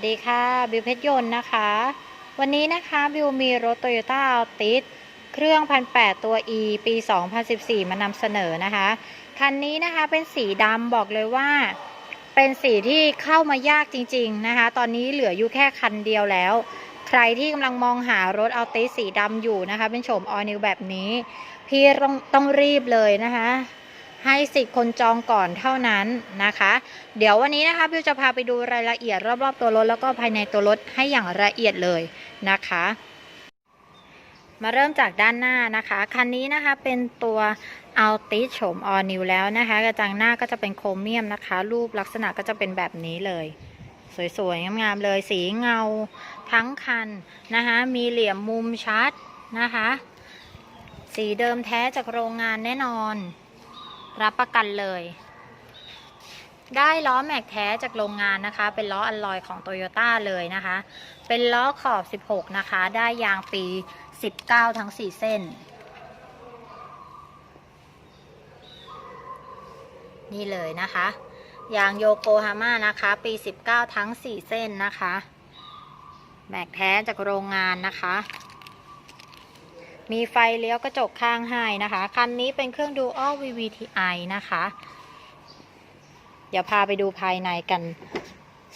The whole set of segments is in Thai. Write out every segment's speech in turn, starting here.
วัสดีค่ะ บิวเพชรยนต์นะคะ วันนี้นะคะบิวมีรถ Toyota Altis เครื่องพันแปดตัว E ปี 2014 มานำเสนอนะคะ คันนี้นะคะเป็นสีดำบอกเลยว่า เป็นสีที่เข้ามายากจริง ๆ นะคะ ตอนนี้เหลืออยู่แค่คันเดียวแล้ว ใครที่กำลังมองหารถ Altis สีดำอยู่นะคะ เป็นโฉม All New แบบนี้ พี่ต้องต้องรีบเลยนะคะ ให้สิทธิ์คนจองก่อนเท่านั้นนะคะ เดี๋ยววันนี้นะคะบิวจะพาไปดูรายละเอียดรอบๆตัวรถแล้วก็ภายในตัวรถให้อย่างละเอียดเลยนะคะ มาเริ่มจากด้านหน้านะคะ คันนี้นะคะเป็นตัว Altis โฉม All New แล้วนะคะ กระจังหน้าก็จะเป็นโครเมียมนะคะ รูปลักษณะก็จะเป็นแบบนี้เลย สวยๆงามๆเลยสีเงาทั้งคันนะคะ มีเหลี่ยมมุมชัดนะคะ สีเดิมแท้จากโรงงานแน่นอน รับประกันเลย ได้ล้อแม็กแท้จากโรงงานนะคะ เป็นล้ออัลลอยของโตโยต้าเลยนะคะ เป็นล้อขอบ 16 นะคะ ได้ยางปี 19 ทั้ง 4 เส้น นี่เลยนะคะ ยางโยโกฮาม่านะคะ ปี 19 ทั้ง 4 เส้นนะคะแม็กแท้จากโรงงานนะคะ มีไฟเลี้ยวกระจกข้างให้นะคะ คันนี้เป็นเครื่องดู All VVTi นะคะ เดี๋ยวพาไปดูภายในกัน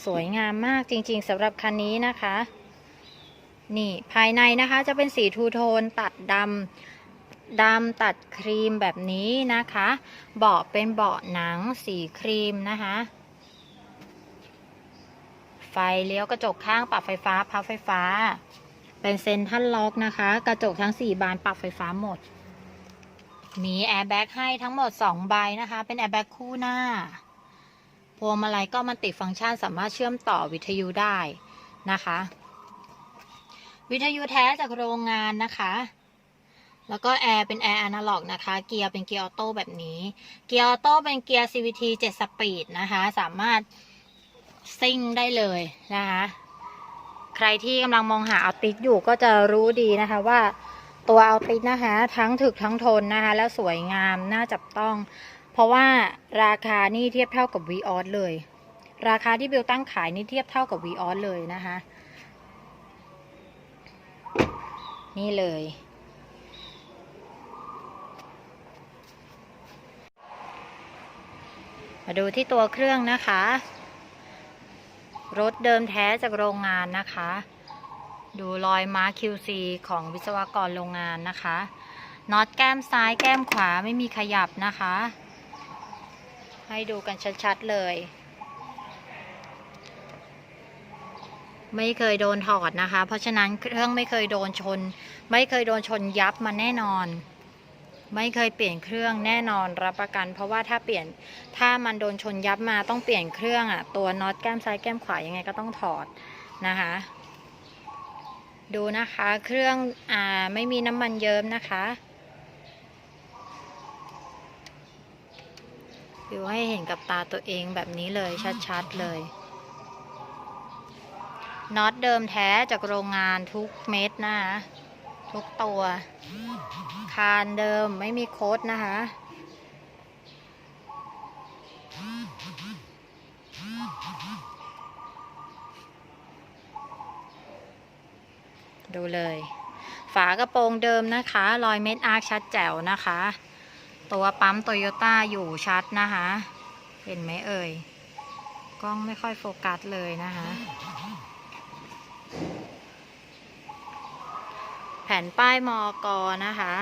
สวยงามมากจริง ๆสำหรับคันนี้นะคะ นี่ภายในนะคะจะเป็นสีทูโทนตัดดำดำตัดครีมแบบนี้นะคะ เบาะเป็นเบาะหนังสีครีมนะคะไฟเลี้ยวกระจกข้างปรับไฟฟ้าพับไฟฟ้า เป็นเซนทัลล็อกนะคะ กระจกทั้ง 4 บานปรับไฟฟ้าหมด มีแอร์แบ็กให้ทั้งหมด 2 ใบนะคะ เป็นแอร์แบ็กคู่หน้า พวงมาลัยก็มันติดฟังก์ชันสามารถเชื่อมต่อวิทยุได้นะคะ วิทยุแท้จากโรงงานนะคะ แล้วก็แอร์เป็นแอร์อนาล็อกนะคะ เกียร์เป็นเกียร์ออโต้แบบนี้ เกียร์ออโต้เป็นเกียร์ CVT 7 สปีดนะคะ สามารถซิ่งได้เลยนะคะ รที่กำลังมองหาเอาติสอยู่ก็จะรู้ดีนะคะว่าตัวเอาติสนะคะ ทั้งถึกทั้งทนนะคะ แล้วสวยงามน่าจับต้อง เพราะว่าราคานี่เทียบเท่ากับ v ีออสเลย ราคาที่เบลตั้งขายนี่เทียบเท่ากับ v ีออสเลยนะคะ นี่เลยมาดูที่ตัวเครื่องนะคะ รถเดิมแท้จากโรงงานนะคะ ดูรอยมาร์ค QC ของวิศวกรโรงงานนะคะน็อตแก้มซ้ายแก้มขวาไม่มีขยับนะคะ ให้ดูกันชัดๆเลย ไม่เคยโดนถอดนะคะ เพราะฉะนั้นเครื่องไม่เคยโดนชน ไม่เคยโดนชนยับมาแน่นอน ไม่เคยเปลี่ยนเครื่องแน่นอนรับประกัน เพราะว่าถ้าเปลี่ยนถ้ามันโดนชนยับมาต้องเปลี่ยนเครื่องอะตัวน็อตแก้มซ้ายแก้มขวายังไงก็ต้องถอดนะคะ ดูนะคะเครื่องอ่าไม่มีน้ำมันเยิ้มนะคะดูให้เห็นกับตาตัวเองแบบนี้เลยชัดๆเลยน็อตเดิมแท้จากโรงงานทุกเม็ดนะคะ ทุกตัว คานเดิมไม่มีโค้ดนะคะ ดูเลย ฝากระโปรงเดิมนะคะ รอยเม็ดอาร์คชัดแจ๋วนะคะ ตัวปั๊มโตโยต้าอยู่ชัดนะคะ เห็นไหมเอ่ย กล้องไม่ค่อยโฟกัสเลยนะคะ แผ่ นป้ายมอกอนะคะ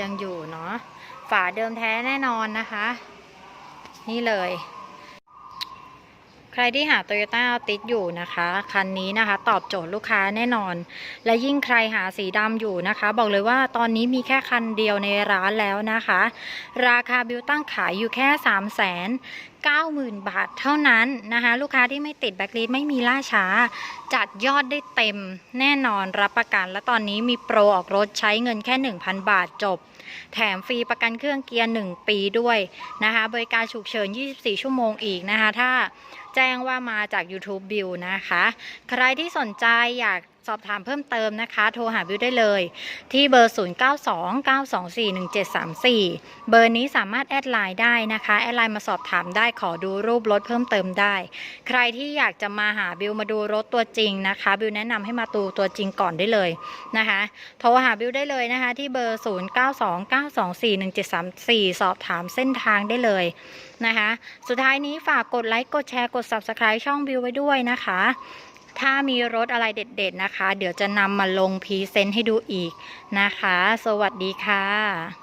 ยังอยู่เนาะฝาเดิมแท้แน่นอนนะคะ นี่เลย ใครที่หา Toyota Altis อยู่นะคะ คันนี้นะคะ ตอบโจทย์ลูกค้าแน่นอน และยิ่งใครหาสีดำอยู่นะคะ บอกเลยว่าตอนนี้มีแค่คันเดียวในร้านแล้วนะคะ ราคาบิวตั้งขายอยู่แค่3 9 0 0 0 0 บาทเท่านั้นนะคะ ลูกค้าที่ไม่ติดแบ็คลิสไม่มีล่าช้า จัดยอดได้เต็มแน่นอนรับประกัน และตอนนี้มีโปรออกรถใช้เงินแค่ 1,000 บาทจบ แถมฟรีประกันเครื่องเกียร์ 1 ปีด้วยนะคะ บริการฉุกเฉิน 24 ชั่วโมงอีกนะคะ ถ้าแจ้งว่ามาจาก YouTube บิวนะคะ ใครที่สนใจอยาก สอบถามเพิ่มเติมนะคะ โทรหาบิวได้เลย ที่เบอร์ 0929241734 เบอร์นี้สามารถแอดไลน์ได้นะคะ แอดไลน์มาสอบถามได้ขอดูรูปรถเพิ่มเติมได้ ใครที่อยากจะมาหาบิวมาดูรถตัวจริงนะคะ บิวแนะนำให้มาดูตัวจริงก่อนได้เลยนะคะ โทรหาบิวได้เลยนะคะ ที่เบอร์ 0929241734 สอบถามเส้นทางได้เลยนะคะ สุดท้ายนี้ฝากกดไลค์ กดแชร์ กด Subscribe ช่องบิวไว้ด้วยนะคะ ถ้ามีรถอะไรเด็ดๆนะคะ เดี๋ยวจะนำมาลงพรีเซนต์ให้ดูอีกนะคะ สวัสดีค่ะ